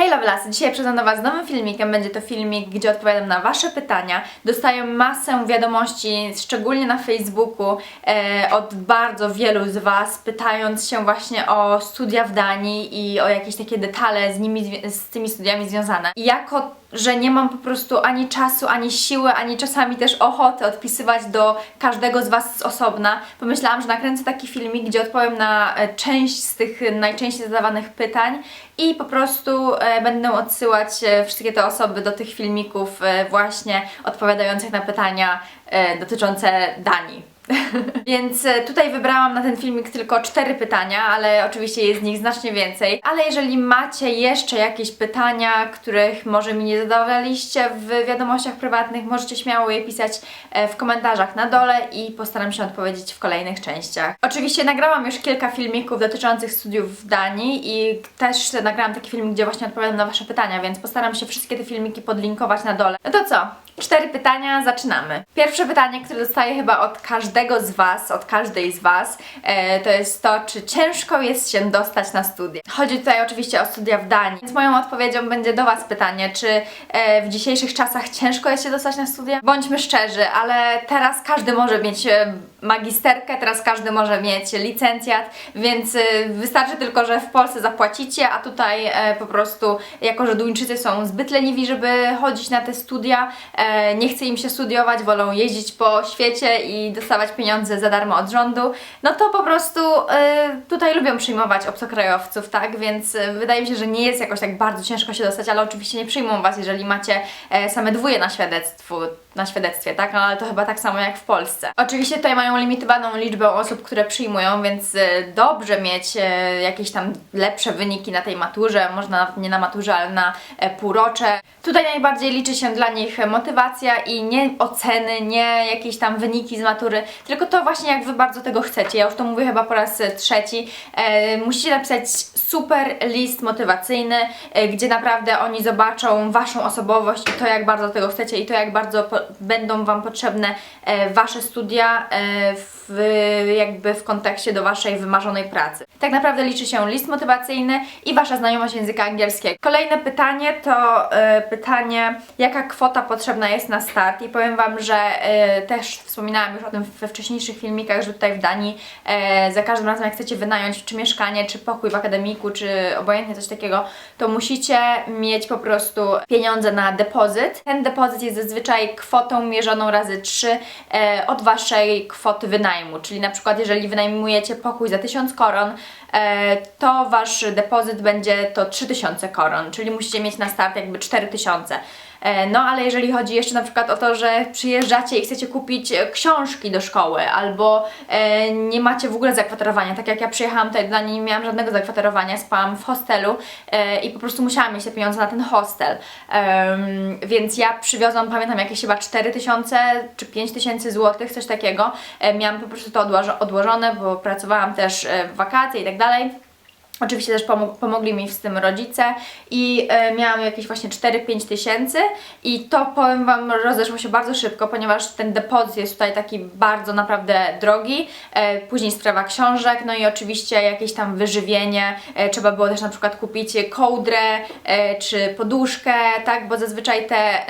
Hej Lovelasy, dzisiaj przyjdę do Was z nowym filmikiem. Będzie to filmik, gdzie odpowiadam na Wasze pytania. Dostaję masę wiadomości, szczególnie na Facebooku, e, od bardzo wielu z Was, pytając się właśnie o studia w Danii i o jakieś takie detale z nimi, z tymi studiami związane. I jako, że nie mam po prostu ani czasu, ani siły, ani czasami też ochoty odpisywać do każdego z Was z osobna, pomyślałam, że nakręcę taki filmik, gdzie odpowiem na e, część z tych najczęściej zadawanych pytań i po prostu e, będę odsyłać e, wszystkie te osoby do tych filmików e, właśnie odpowiadających na pytania e, dotyczące Danii. Więc e, tutaj wybrałam na ten filmik tylko cztery pytania, ale oczywiście jest z nich znacznie więcej. Ale jeżeli macie jeszcze jakieś pytania, których może mi nie zadawaliście w wiadomościach prywatnych, możecie śmiało je pisać e, w komentarzach na dole i postaram się odpowiedzieć w kolejnych częściach. Oczywiście nagrałam już kilka filmików dotyczących studiów w Danii i też nagrałam taki filmik, gdzie właśnie odpowiadam na Wasze pytania, więc postaram się wszystkie te filmiki podlinkować na dole. No to co? Cztery pytania, zaczynamy. Pierwsze pytanie, które dostaję chyba od każdego z Was, od każdej z Was, e, to jest to, czy ciężko jest się dostać na studia. Chodzi tutaj oczywiście o studia w Danii, więc moją odpowiedzią będzie do Was pytanie, czy e, w dzisiejszych czasach ciężko jest się dostać na studia? Bądźmy szczerzy, ale teraz każdy może mieć e, magisterkę, teraz każdy może mieć licencjat, więc e, wystarczy tylko, że w Polsce zapłacicie, a tutaj e, po prostu, jako że Duńczycy są zbyt leniwi, żeby chodzić na te studia, e, nie chce im się studiować, wolą jeździć po świecie i dostawać pieniądze za darmo od rządu, no to po prostu e, tutaj lubią przyjmować obcokrajowców, tak? Więc e, wydaje mi się, że nie jest jakoś tak bardzo ciężko się dostać, ale oczywiście nie przyjmą Was, jeżeli macie e, same dwóje na świadectwu, na świadectwie, tak? No, ale to chyba tak samo jak w Polsce. Oczywiście tutaj mają limitowaną liczbę osób, które przyjmują, więc e, dobrze mieć e, jakieś tam lepsze wyniki na tej maturze, można nawet nie na maturze, ale na e, półrocze. Tutaj najbardziej liczy się dla nich motywacja i nie oceny, nie jakieś tam wyniki z matury, tylko to właśnie jak Wy bardzo tego chcecie. Ja już to mówię chyba po raz e, trzeci. E, musicie napisać super list motywacyjny, gdzie naprawdę oni zobaczą Waszą osobowość i to jak bardzo tego chcecie i to jak bardzo będą Wam potrzebne e, Wasze studia e, w, jakby w kontekście do Waszej wymarzonej pracy. Tak naprawdę liczy się list motywacyjny i Wasza znajomość języka angielskiego. Kolejne pytanie to e, pytanie, jaka kwota potrzebna jest na start i powiem Wam, że e, też wspominałam już o tym we wcześniejszych filmikach, że tutaj w Danii e, za każdym razem jak chcecie wynająć czy mieszkanie, czy pokój w akademiku, czy obojętnie coś takiego, to musicie mieć po prostu pieniądze na depozyt. Ten depozyt jest zazwyczaj kwotą mierzoną razy 3 e, od Waszej kwoty wynajmu, czyli na przykład jeżeli wynajmujecie pokój za 1000 koron, e, to Wasz depozyt będzie to 3000 koron, czyli musicie mieć na start jakby 4000. E, No, ale jeżeli chodzi jeszcze na przykład o to, że przyjeżdżacie i chcecie kupić e, książki do szkoły, albo e, nie macie w ogóle zakwaterowania, tak jak ja przyjechałam tutaj do Danii, nie miałam żadnego zakwaterowania, spałam w hostelu i po prostu musiałam mieć te pieniądze na ten hostel. Więc ja przywiozłam, pamiętam, jakieś chyba 4000 czy 5000 złotych, coś takiego. Miałam po prostu to odłożo- odłożone, bo pracowałam też w wakacje i tak dalej. Oczywiście też pomo- pomogli mi z tym rodzice i e, miałam jakieś właśnie 4-5 tysięcy i to powiem Wam rozeszło się bardzo szybko, ponieważ ten depozyt jest tutaj taki bardzo naprawdę drogi, e, później sprawa książek, no i oczywiście jakieś tam wyżywienie, e, trzeba było też na przykład kupić kołdrę e, czy poduszkę, tak, bo zazwyczaj te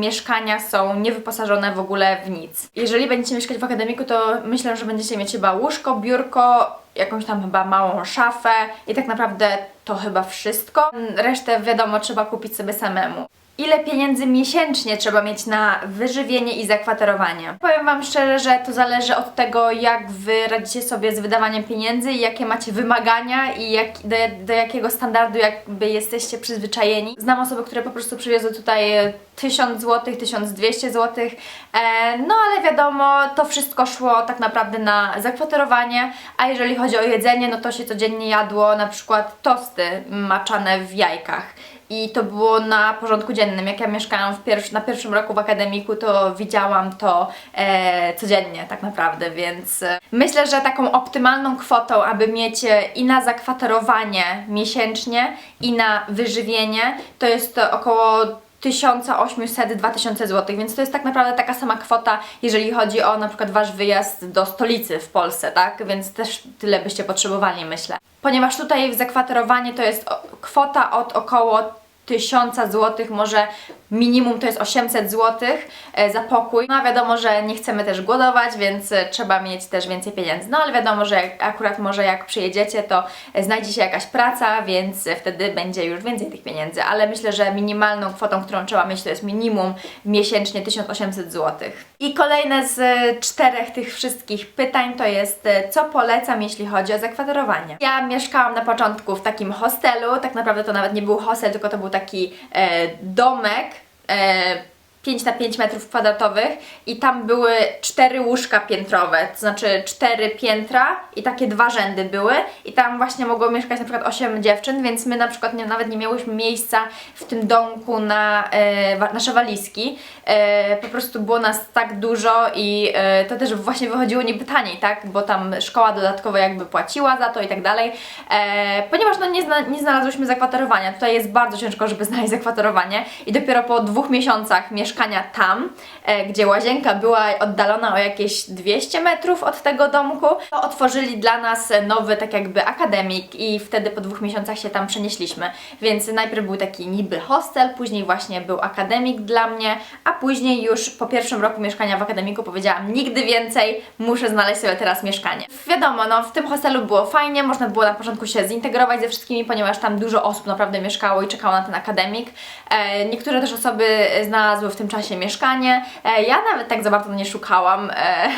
mieszkania są niewyposażone w ogóle w nic. Jeżeli będziecie mieszkać w akademiku, to myślę, że będziecie mieć chyba łóżko, biurko, jakąś tam chyba małą szafę i tak naprawdę to chyba wszystko. Resztę wiadomo trzeba kupić sobie samemu. Ile pieniędzy miesięcznie trzeba mieć na wyżywienie i zakwaterowanie? Powiem Wam szczerze, że to zależy od tego, jak Wy radzicie sobie z wydawaniem pieniędzy i jakie macie wymagania i jak, do, do jakiego standardu jakby jesteście przyzwyczajeni. Znam osoby, które po prostu przywiozły tutaj e, 1000 zł, 1200 zł, e, no ale wiadomo, to wszystko szło tak naprawdę na zakwaterowanie, a jeżeli chodzi o jedzenie, no to się codziennie jadło na przykład tosty maczane w jajkach. I to było na porządku dziennym. Jak ja mieszkałam na pierwszym roku w akademiku, to widziałam to e, codziennie tak naprawdę, więc e, myślę, że taką optymalną kwotą, aby mieć e, i na zakwaterowanie miesięcznie, i na wyżywienie, to jest to około 1800-2000 zł, więc to jest tak naprawdę taka sama kwota, jeżeli chodzi o na przykład Wasz wyjazd do stolicy w Polsce, tak? Więc też tyle byście potrzebowali, myślę. Ponieważ tutaj zakwaterowanie to jest kwota od około 1000 zł, może minimum to jest 800 zł e, za pokój. No a wiadomo, że nie chcemy też głodować, więc e, trzeba mieć też więcej pieniędzy. No ale wiadomo, że akurat może jak przyjedziecie, to e, znajdzie się jakaś praca, więc wtedy będzie już więcej tych pieniędzy. Ale myślę, że minimalną kwotą, którą trzeba mieć, to jest minimum miesięcznie 1800 zł. I kolejne z czterech tych wszystkich pytań to jest, co polecam, jeśli chodzi o zakwaterowanie. Ja mieszkałam na początku w takim hostelu, tak naprawdę to nawet nie był hostel, tylko to był taki e, domek. E, 5 na 5 metrów kwadratowych i tam były cztery łóżka piętrowe, to znaczy cztery piętra i takie dwa rzędy były i tam właśnie mogło mieszkać na przykład 8 dziewczyn, więc my na przykład nie, nawet nie miałyśmy miejsca w tym domku na e, nasze walizki. E, po prostu było nas tak dużo i e, to też właśnie wychodziło niby taniej, tak? Bo tam szkoła dodatkowo jakby płaciła za to i tak dalej. E, ponieważ no nie, zna, nie znalazłyśmy zakwaterowania. Tutaj jest bardzo ciężko, żeby znaleźć zakwaterowanie i dopiero po dwóch miesiącach mieszkania tam, e, gdzie łazienka była oddalona o jakieś 200 metrów od tego domku, to otworzyli dla nas nowy tak jakby akademik i wtedy po dwóch miesiącach się tam przenieśliśmy. Więc najpierw był taki niby hostel, później właśnie był akademik dla mnie, a później już po pierwszym roku mieszkania w akademiku powiedziałam nigdy więcej, muszę znaleźć sobie teraz mieszkanie. Wiadomo, no w tym hostelu było fajnie, można było na początku się zintegrować ze wszystkimi, ponieważ tam dużo osób naprawdę mieszkało i czekało na ten akademik. E, niektóre też osoby znalazły w tym czasie mieszkanie. E, ja nawet tak za bardzo nie szukałam. E,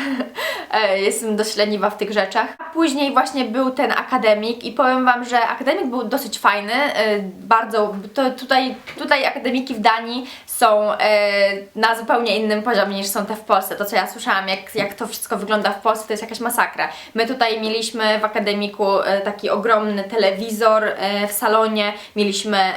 e, jestem dość leniwa w tych rzeczach. Później właśnie był ten akademik i powiem Wam, że akademik był dosyć fajny. Bardzo, to tutaj, tutaj akademiki w Danii są na zupełnie innym poziomie niż są te w Polsce. To co ja słyszałam, jak, jak to wszystko wygląda w Polsce, to jest jakaś masakra. My tutaj mieliśmy w akademiku taki ogromny telewizor w salonie, mieliśmy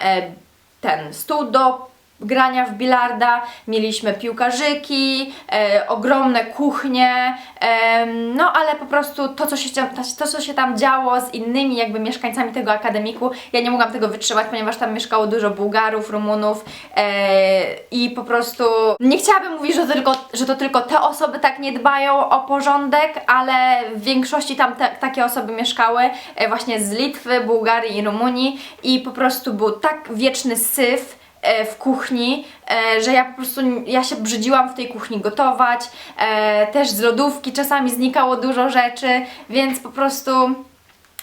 ten stół do grania w bilarda, mieliśmy piłkarzyki, e, ogromne kuchnie, em, no ale po prostu to co, się, to, co się tam działo z innymi jakby mieszkańcami tego akademiku, ja nie mogłam tego wytrzymać, ponieważ tam mieszkało dużo Bułgarów, Rumunów e, i po prostu nie chciałabym mówić, że to, tylko, że to tylko te osoby tak nie dbają o porządek, ale w większości tam te, takie osoby mieszkały e, właśnie z Litwy, Bułgarii i Rumunii i po prostu był tak wieczny syf, e, w kuchni, e, że ja po prostu ja się brzydziłam w tej kuchni gotować. E, też z lodówki czasami znikało dużo rzeczy, więc po prostu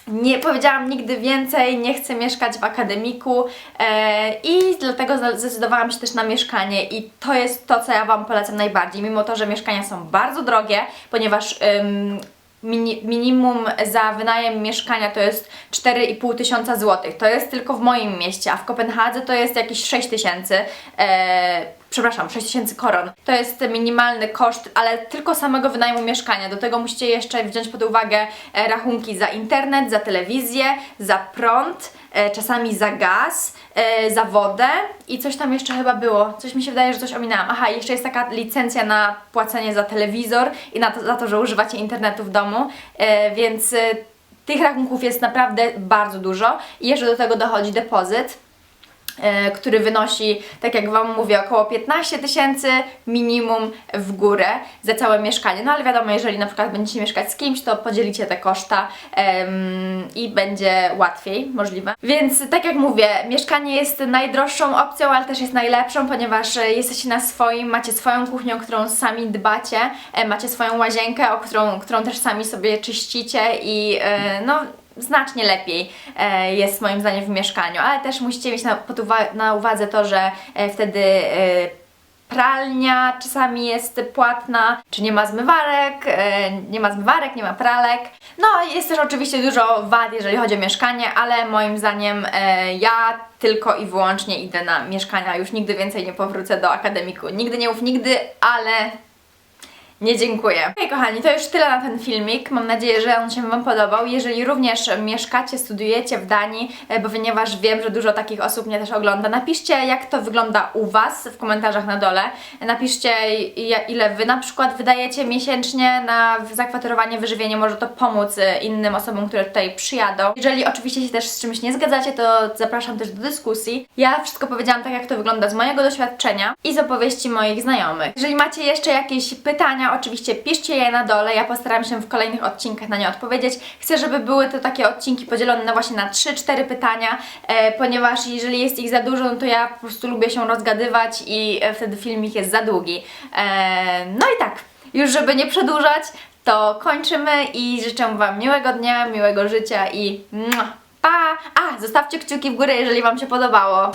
nie powiedziałam nigdy więcej, nie chcę mieszkać w akademiku e, i dlatego zdecydowałam się też na mieszkanie i to jest to, co ja Wam polecam najbardziej, mimo to, że mieszkania są bardzo drogie, ponieważ ym, minimum za wynajem mieszkania to jest 4,5 tysiąca złotych. To jest tylko w moim mieście, a w Kopenhadze to jest jakieś 6 tysięcy. Przepraszam, 6 tysięcy koron. To jest minimalny koszt, ale tylko samego wynajmu mieszkania. Do tego musicie jeszcze wziąć pod uwagę e, rachunki za internet, za telewizję, za prąd, e, czasami za gaz, e, za wodę i coś tam jeszcze chyba było. Coś mi się wydaje, że coś ominęłam. Aha, jeszcze jest taka licencja na płacenie za telewizor i na to, za to, że używacie internetu w domu, więc tych rachunków jest naprawdę bardzo dużo i jeszcze do tego dochodzi depozyt który wynosi, tak jak Wam mówię, około 15 tysięcy minimum w górę za całe mieszkanie. No ale wiadomo, jeżeli na przykład będziecie mieszkać z kimś, to podzielicie te koszta em, i będzie łatwiej, możliwe. Więc tak jak mówię, mieszkanie jest najdroższą opcją, ale też jest najlepszą, ponieważ e, jesteście na swoim, macie swoją kuchnię, o którą sami dbacie, e, macie swoją łazienkę, o którą, którą też sami sobie czyścicie i e, no znacznie lepiej e, jest moim zdaniem w mieszkaniu, ale też musicie mieć na, uwa- na uwadze to, że e, wtedy e, pralnia czasami jest płatna, czy nie ma zmywarek, nie ma zmywarek, nie ma pralek. No jest też oczywiście dużo wad, jeżeli chodzi o mieszkanie, ale moim zdaniem ja tylko i wyłącznie idę na mieszkania, już nigdy więcej nie powrócę do akademiku. Nigdy nie mów nigdy, ale nie dziękuję. Okej, kochani, to już tyle na ten filmik. Mam nadzieję, że on się Wam podobał. Jeżeli również mieszkacie, studujecie w Danii, e, bo ponieważ wiem, że dużo takich osób mnie też ogląda, napiszcie, jak to wygląda u Was w komentarzach na dole. Napiszcie, ile Wy na przykład wydajecie miesięcznie na zakwaterowanie, wyżywienie. Może to pomóc e, innym osobom, które tutaj przyjadą. Jeżeli oczywiście się też z czymś nie zgadzacie, to zapraszam też do dyskusji. Ja wszystko powiedziałam tak, jak to wygląda z mojego doświadczenia i z opowieści moich znajomych. Jeżeli macie jeszcze jakieś pytania, oczywiście piszcie je na dole. Ja postaram się w kolejnych odcinkach na nie odpowiedzieć. Chcę, żeby były to takie odcinki podzielone na właśnie na 3-4 pytania, e, ponieważ jeżeli jest ich za dużo, no to ja po prostu lubię się rozgadywać i e, wtedy filmik jest za długi. E, no i tak, już żeby nie przedłużać, to kończymy i życzę Wam miłego dnia, miłego życia i pa! A, zostawcie kciuki w górę, jeżeli Wam się podobało.